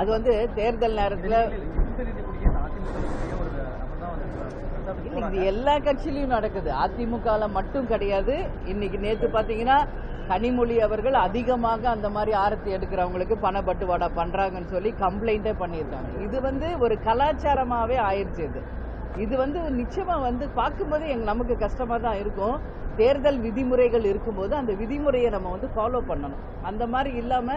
அது வந்து தேர்தல் நேரத்தில். இது எல்லா கட்சியிலயும் நடக்குது. அதிமுகல மட்டும் கிடையாது. இன்னைக்கு நேத்து பாத்தீங்கன்னா கனிமொழி அவர்கள் அதிகமாக அந்த மாதிரி ஆரத்தி எடுக்கிறவங்களுக்கு பணப்பட்டுவாடா பண்றாங்கன்னு சொல்லி கம்ப்ளைண்டே பண்ணியிருக்காங்க. இது வந்து ஒரு கலாச்சாரமாவே ஆயிருச்சு இது. இது வந்து நிச்சயமா வந்து பார்க்கும்போது எங்க நமக்கு கஷ்டமா தான் இருக்கும். தேர்தல் விதிமுறைகள் இருக்கும்போது அந்த விதிமுறையை நம்ம வந்து ஃபாலோ பண்ணணும். அந்த மாதிரி இல்லாம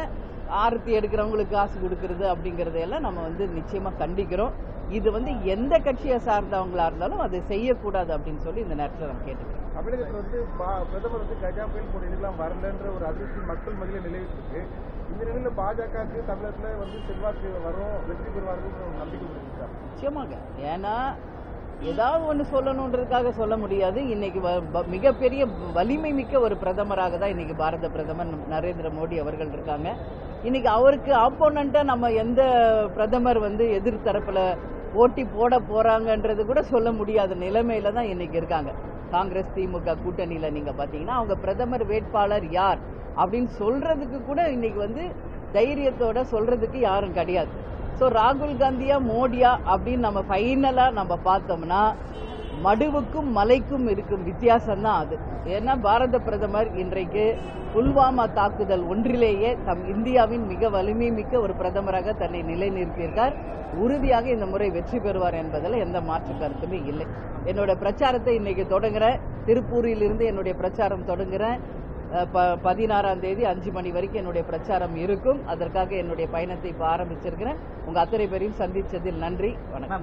ஆரத்தி எடுக்கிறவங்களுக்கு காசு கொடுக்கறது அப்படிங்கறதையெல்லாம் நம்ம வந்து நிச்சயமா கண்டிக்கிறோம். இது வந்து எந்த கட்சியை சார்ந்தவங்களா இருந்தாலும் அதை செய்யக்கூடாது அப்படின்னு சொல்லி இந்த நேரத்தில் நம்ம கேட்டுக்கிறோம் தமிழகத்துல வந்து பிரதமர் வந்து கஜா புயல் போட்டியெல்லாம் வரலன்ற ஒரு அதிருப்தி மக்கள் மத்தியில நிலவிட்டு இருக்கு இந்த நிலையில பாஜகவுக்கு தமிழகத்துல வந்து செல்வாக்கு வரும் வெற்றி பெறுவார்கள் நம்பிக்கை நிச்சயமாக. ஏன்னா ஏதாவது ஒன்று சொல்லணுன்றதுக்காக சொல்ல முடியாது. இன்னைக்கு வ- மிகப்பெரிய வலிமை மிக்க ஒரு பிரதமராக தான் இன்னைக்கு பாரத பிரதமர் நரேந்திர மோடி அவர்கள் இருக்காங்க. இன்னைக்கு அவருக்கு ஆப்போனண்டா நம்ம எந்த பிரதமர் வந்து எதிர்த்தரப்புல போட்டி போட போறாங்கன்றது கூட சொல்ல முடியாத நிலைமையில தான் இன்னைக்கு இருக்காங்க. காங்கிரஸ் திமுக கூட்டணியில நீங்க பாத்தீங்கன்னா அவங்க பிரதமர் வேட்பாளர் யார் அப்படின்னு சொல்றதுக்கு கூட இன்னைக்கு வந்து தைரியத்தோட சொல்றதுக்கு யாரும் கிடையாது. ஸோ ராகுல் காந்தியா மோடியா அப்படின்னு நம்ம ஃபைனலாக நம்ம பார்த்தோம்னா மடுவுக்கும் மலைக்கும் இருக்கும் வித்தியாசம் தான் அது. ஏன்னா பாரத பிரதமர் இன்றைக்கு புல்வாமா தாக்குதல் ஒன்றிலேயே தம் இந்தியாவின் மிக வலிமை மிக்க ஒரு பிரதமராக தன்னை நிலைநிறுத்தியிருக்கார். உறுதியாக இந்த முறை வெற்றி பெறுவார் என்பதில் எந்த மாற்று கருத்துமே இல்லை. என்னோட பிரச்சாரத்தை இன்னைக்கு தொடங்குறேன். திருப்பூரில் இருந்து என்னுடைய பிரச்சாரம் தொடங்குறேன். ப- பதினாறாம் தேதி அஞ்சு மணி வரைக்கும் என்னுடைய பிரச்சாரம் இருக்கும். அதற்காக என்னுடைய பயணத்தை இப்போ ஆரம்பிச்சிருக்கிறேன். உங்க அத்தனை பேரையும் சந்திச்சதில் நன்றி. வணக்கம்.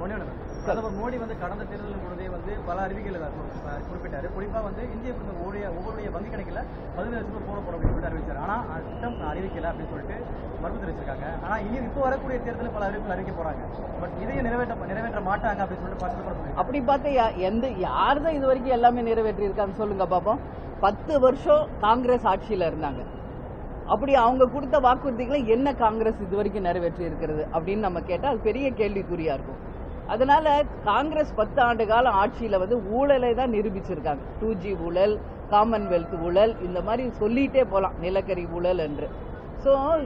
பிரதமர் மோடி வந்து கடந்த தேர்தல் பொழுதே வந்து பல அறிவிக்கைகளை அஹ் குறிப்பிட்டாரு. குறிப்பா வந்து இந்திய ஒவ்வொருடைய ஒவ்வொருடைய வங்கி கணக்குல பதினேழு லட்சம் ரூபாய் போட போறோம் அப்படின்னு அறிவிச்சாரு. ஆனா அந்த திட்டம் அறிவிக்கல அப்படின்னு சொல்லிட்டு மறுப்பு தெரிவிச்சிருக்காங்க. ஆனா இனி இப்போ வரக்கூடிய தேர்தலில் பல அறிவிப்புகள் அறிவிக்க போறாங்க. பட் இதையும் நிறைவேற்ற நிறைவேற்ற மாட்டாங்க அப்படின்னு சொல்லிட்டு சொல்லியிருக்காங்க. அப்படி பார்த்தா எந்த யார் தான் இது வரைக்கும் எல்லாமே நிறைவேற்றி இருக்காங்க சொல்லுங்க பாப்போம். பத்து வருஷம் காங்கிரஸ் ஆட்சியில் இருந்தாங்க. அப்படி அவங்க கொடுத்த வாக்குறுதிகளை என்ன காங்கிரஸ் இது வரைக்கும் நிறைவேற்றி இருக்கிறது அப்படின்னு நம்ம கேட்டால் அது பெரிய கேள்விக்குறியா இருக்கும். அதனால காங்கிரஸ் பத்து ஆண்டு கால ஆட்சியில வந்து ஊழலை தான் நிரூபிச்சிருக்காங்க. டூ ஜி ஊழல் காமன்வெல்த் ஊழல் இந்த மாதிரி சொல்லிட்டே போலாம் நிலக்கரி ஊழல் என்று. ஸோ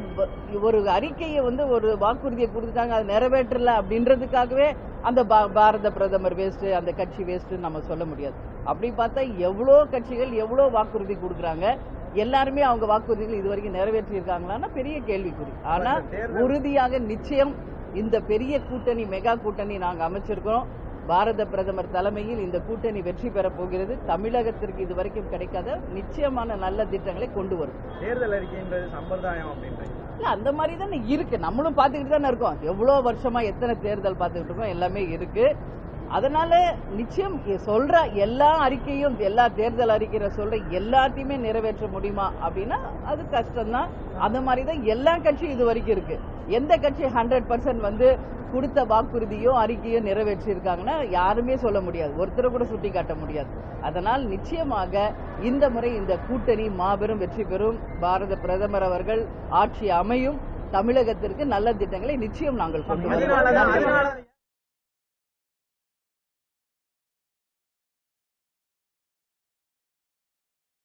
ஒரு அறிக்கையை வந்து ஒரு வாக்குறுதியை கொடுத்துட்டாங்க அதை நிறைவேற்றல அப்படின்றதுக்காகவே அந்த பா- பாரத பிரதமர் வேஸ்ட் அந்த கட்சி வேஸ்ட்னு நம்ம சொல்ல முடியாது. அப்படி பார்த்தா எவ்வளோ கட்சிகள் எவ்வளோ வாக்குறுதி கொடுக்குறாங்க? எல்லாருமே அவங்க வாக்குறுதிகள் இது வரைக்கும் நிறைவேற்றி இருக்காங்களான்னா பெரிய கேள்விக்குறி. ஆனா உறுதியாக நிச்சயம் இந்த பெரிய கூட்டணி மெகா கூட்டணி நாங்க அமைச்சிருக்கிறோம். பாரத பிரதமர் தலைமையில் இந்த கூட்டணி வெற்றி பெறப் போகிறது. தமிழகத்திற்கு இது வரைக்கும் கிடைக்காத நிச்சயமான நல்ல திட்டங்களை கொண்டு வரும். தேர்தல் அறிக்கைன்றது சம்பிரதாயம் அப்படின்றது இல்ல அந்த மாதிரி தானே இருக்கு. நம்மளும் பார்த்துக்கிட்டு தானே இருக்கோம். எவ்வளவு வருஷமா எத்தனை தேர்தல் பார்த்துக்கிட்டு இருக்கோம்? எல்லாமே இருக்கு. அதனால நிச்சயம் சொல்ற எல்லா அறிக்கையும் எல்லா தேர்தல் அறிக்கையில சொல்ற எல்லாத்தையுமே நிறைவேற்ற முடியுமா அப்படின்னா அது கஷ்டம்தான். அந்த மாதிரி தான் எல்லா கட்சியும் இது வரைக்கும் இருக்கு. எந்த கட்சி ஹண்ட்ரட் பர்சன்ட் வந்து கொடுத்த வாக்குறுதியோ அறிக்கையோ நிறைவேற்றி இருக்காங்கன்னா யாருமே சொல்ல முடியாது. ஒருத்தரை கூட சுட்டி காட்ட முடியாது. அதனால் நிச்சயமாக இந்த முறை இந்த கூட்டணி மாபெரும் வெற்றி பெறும். பாரத பிரதமர் அவர்கள் ஆட்சி அமையும். தமிழகத்திற்கு நல்ல திட்டங்களை நிச்சயம் நாங்கள் கொண்டு